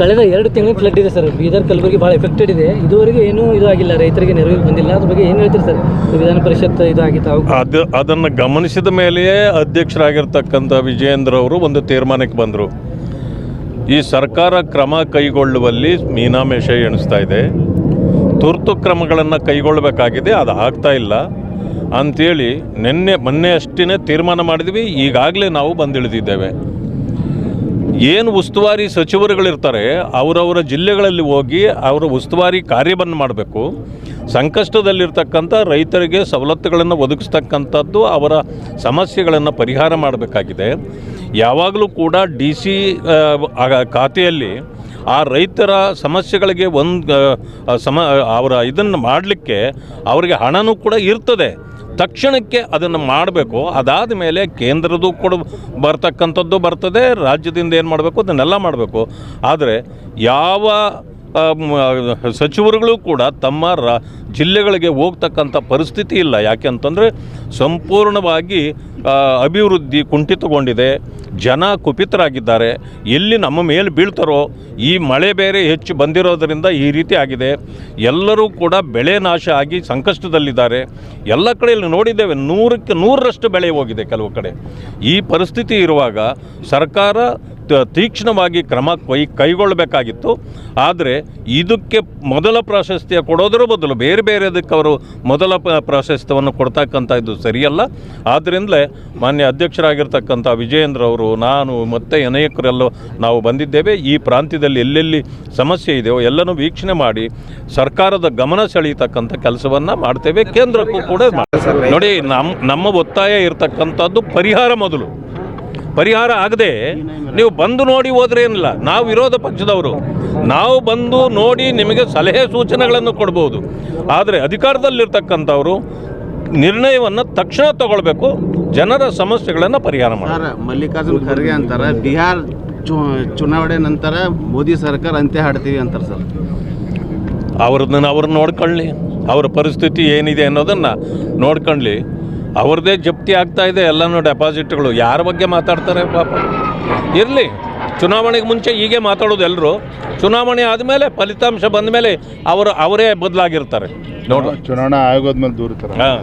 ಕಳೆದ ಎರಡು ತಿಂಗಳು ಫ್ಲಡ್ ಇದೆ ಸರ್. ಬೀದರ್, ಕಲಬುರಗಿ ಭಾಳ ಎಫೆಕ್ಟೆಡ್ ಇದೆ. ಇದುವರೆಗೆ ಏನೂ ಇದು ಆಗಿಲ್ಲ, ರೈತರಿಗೆ ನೆರವಿಗೆ ಬಂದಿಲ್ಲ. ಅದ್ರ ಬಗ್ಗೆ ಏನು ಹೇಳ್ತೀರಿ ಸರ್? ವಿಧಾನ ಪರಿಷತ್ ಇದಾಗಿತ್ತು ಅವು ಅದು ಅದನ್ನು ಗಮನಿಸಿದ ಮೇಲೆಯೇ ಅಧ್ಯಕ್ಷರಾಗಿರ್ತಕ್ಕಂಥ ವಿಜಯೇಂದ್ರ ಅವರು ಒಂದು ತೀರ್ಮಾನಕ್ಕೆ ಬಂದರು. ಈ ಸರ್ಕಾರ ಕ್ರಮ ಕೈಗೊಳ್ಳುವಲ್ಲಿ ಮೀನಾಮೇಷ ಎಣಿಸ್ತಾ ಇದೆ. ತುರ್ತು ಕ್ರಮಗಳನ್ನು ಕೈಗೊಳ್ಳಬೇಕಾಗಿದೆ ಅದು ಆಗ್ತಾ ಇಲ್ಲ. ಅಂಥೇಳಿ ನಿನ್ನೆ, ಮೊನ್ನೆ ಅಷ್ಟೇ ತೀರ್ಮಾನ ಮಾಡಿದ್ವಿ, ಈಗಾಗಲೇ ನಾವು ಬಂದಿಳಿದಿದ್ದೇವೆ. ಏನು ಉಸ್ತುವಾರಿ ಸಚಿವರುಗಳಿರ್ತಾರೆ, ಅವರವರ ಜಿಲ್ಲೆಗಳಲ್ಲಿ ಹೋಗಿ ಅವರ ಉಸ್ತುವಾರಿ ಕಾರ್ಯವನ್ನು ಮಾಡಬೇಕು. ಸಂಕಷ್ಟದಲ್ಲಿರ್ತಕ್ಕಂಥ ರೈತರಿಗೆ ಸವಲತ್ತುಗಳನ್ನು ಒದಗಿಸ್ತಕ್ಕಂಥದ್ದು ಅವರ ಸಮಸ್ಯೆಗಳನ್ನು ಪರಿಹಾರ ಮಾಡಬೇಕಾಗಿದೆ. ಯಾವಾಗಲೂ ಕೂಡ ಡಿ ಸಿ ಖಾತೆಯಲ್ಲಿ ಆ ರೈತರ ಸಮಸ್ಯೆಗಳಿಗೆ ಒಂದು ಸಮ, ಅವರ ಇದನ್ನು ಮಾಡಲಿಕ್ಕೆ ಅವರಿಗೆ ಹಣನೂ ಕೂಡ ಇರ್ತದೆ. ತಕ್ಷಣಕ್ಕೆ ಅದನ್ನು ಮಾಡಬೇಕು. ಅದಾದ ಮೇಲೆ ಕೇಂದ್ರದ್ದು ಕೂಡ ಬರ್ತಕ್ಕಂಥದ್ದು ಬರ್ತದೆ, ರಾಜ್ಯದಿಂದ ಏನು ಮಾಡಬೇಕು, ಅದನ್ನೆಲ್ಲ ಮಾಡಬೇಕು. ಆದರೆ ಯಾವ ಸಚಿವರುಗಳು ಕೂಡ ತಮ್ಮ ರಾ, ಜಿಲ್ಲೆಗಳಿಗೆ ಹೋಗ್ತಕ್ಕಂಥ ಪರಿಸ್ಥಿತಿ ಇಲ್ಲ. ಯಾಕೆ ಅಂತಂದರೆ ಸಂಪೂರ್ಣವಾಗಿ ಅಭಿವೃದ್ಧಿ ಕುಂಠಿತಗೊಂಡಿದೆ. ಜನ ಕುಪಿತರಾಗಿದ್ದಾರೆ. ಎಲ್ಲಿ ನಮ್ಮ ಮೇಲೆ ಬೀಳ್ತಾರೋ, ಈ ಮಳೆ ಬೇರೆ ಹೆಚ್ಚು ಬಂದಿರೋದರಿಂದ ಈ ರೀತಿ ಆಗಿದೆ. ಎಲ್ಲರೂ ಕೂಡ ಬೆಳೆ ನಾಶ ಆಗಿ ಸಂಕಷ್ಟದಲ್ಲಿದ್ದಾರೆ. ಎಲ್ಲ ಕಡೆಯಲ್ಲಿ ನೋಡಿದ್ದೇವೆ, ನೂರಕ್ಕೆ ನೂರರಷ್ಟು ಬೆಳೆ ಹೋಗಿದೆ ಕೆಲವು ಕಡೆ. ಈ ಪರಿಸ್ಥಿತಿ ಇರುವಾಗ ಸರ್ಕಾರ ತೀಕ್ಷ್ಣವಾಗಿ ಕ್ರಮ ಕೈ ಕೈಗೊಳ್ಳಬೇಕಾಗಿತ್ತು. ಆದರೆ ಇದಕ್ಕೆ ಮೊದಲ ಪ್ರಾಶಸ್ತ್ಯ ಕೊಡೋದರ ಬದಲು ಬೇರೆ ಬೇರೆದಕ್ಕೆ ಅವರು ಮೊದಲ ಪ- ಪ್ರಾಶಸ್ತ್ಯವನ್ನು ಕೊಡ್ತಕ್ಕಂಥ ಇದು ಸರಿಯಲ್ಲ. ಆದ್ದರಿಂದಲೇ ಮಾನ್ಯ ಅಧ್ಯಕ್ಷರಾಗಿರ್ತಕ್ಕಂಥ ವಿಜಯೇಂದ್ರ ಅವರು ನಾನು ಮತ್ತು ಅನೇಕರೆಲ್ಲೋ ನಾವು ಬಂದಿದ್ದೇವೆ. ಈ ಪ್ರಾಂತ್ಯದಲ್ಲಿ ಎಲ್ಲೆಲ್ಲಿ ಸಮಸ್ಯೆ ಇದೆಯೋ ಎಲ್ಲನೂ ವೀಕ್ಷಣೆ ಮಾಡಿ ಸರ್ಕಾರದ ಗಮನ ಸೆಳೆಯತಕ್ಕಂಥ ಕೆಲಸವನ್ನು ಮಾಡ್ತೇವೆ. ಕೇಂದ್ರಕ್ಕೂ ಕೂಡ. ನೋಡಿ ನಮ್ಮ ನಮ್ಮ ಒತ್ತಾಯ ಇರತಕ್ಕಂಥದ್ದು ಪರಿಹಾರ ಮೊದಲು. ಪರಿಹಾರ ಆಗದೆ ನೀವು ಬಂದು ನೋಡಿ ಹೋದ್ರೆ ಏನಿಲ್ಲ. ನಾವು ವಿರೋಧ ಪಕ್ಷದವರು. ನಾವು ಬಂದು ನೋಡಿ ನಿಮಗೆ ಸಲಹೆ ಸೂಚನೆಗಳನ್ನು ಕೊಡ್ಬೋದು. ಆದರೆ ಅಧಿಕಾರದಲ್ಲಿರ್ತಕ್ಕಂಥವರು ನಿರ್ಣಯವನ್ನು ತಕ್ಷಣ ತಗೊಳ್ಬೇಕು. ಜನರ ಸಮಸ್ಯೆಗಳನ್ನು ಪರಿಹಾರ ಮಾಡಿ ಮಲ್ಲಿಕಾರ್ಜುನ್ ಖರ್ಗೆ ಅಂತಾರೆ ಬಿಹಾರ್ ಚು ಚುನಾವಣೆ ನಂತರ ಮೋದಿ ಸರ್ಕಾರ ಅಂತ್ಯ ಹಾಡ್ತೀವಿ ಅಂತಾರೆ ಸರ್. ಅವ್ರನ್ನ ಅವ್ರು ನೋಡ್ಕೊಳ್ಳಿ. ಅವ್ರ ಪರಿಸ್ಥಿತಿ ಏನಿದೆ ಅನ್ನೋದನ್ನು ನೋಡ್ಕೊಳ್ಳಿ. ಅವ್ರದ್ದೇ ಜಪ್ತಿ ಆಗ್ತಾ ಇದೆ ಎಲ್ಲನೂ ಡೆಪಾಸಿಟ್ಗಳು ಯಾರ ಬಗ್ಗೆ ಮಾತಾಡ್ತಾರೆ ಪಾಪ? ಇರಲಿ. ಚುನಾವಣೆಗೆ ಮುಂಚೆ ಹೀಗೆ ಮಾತಾಡೋದು ಎಲ್ಲರೂ ಚುನಾವಣೆ ಆದಮೇಲೆ ಫಲಿತಾಂಶ ಬಂದ ಮೇಲೆ ಅವರು ಅವರೇ ಬದಲಾಗಿರ್ತಾರೆ. ನೋಡೋಣ ಚುನಾವಣಾ ಆಯೋಗದ ಮೇಲೆ ದೂರುತ್ತಾರೆ ಹಾಂ.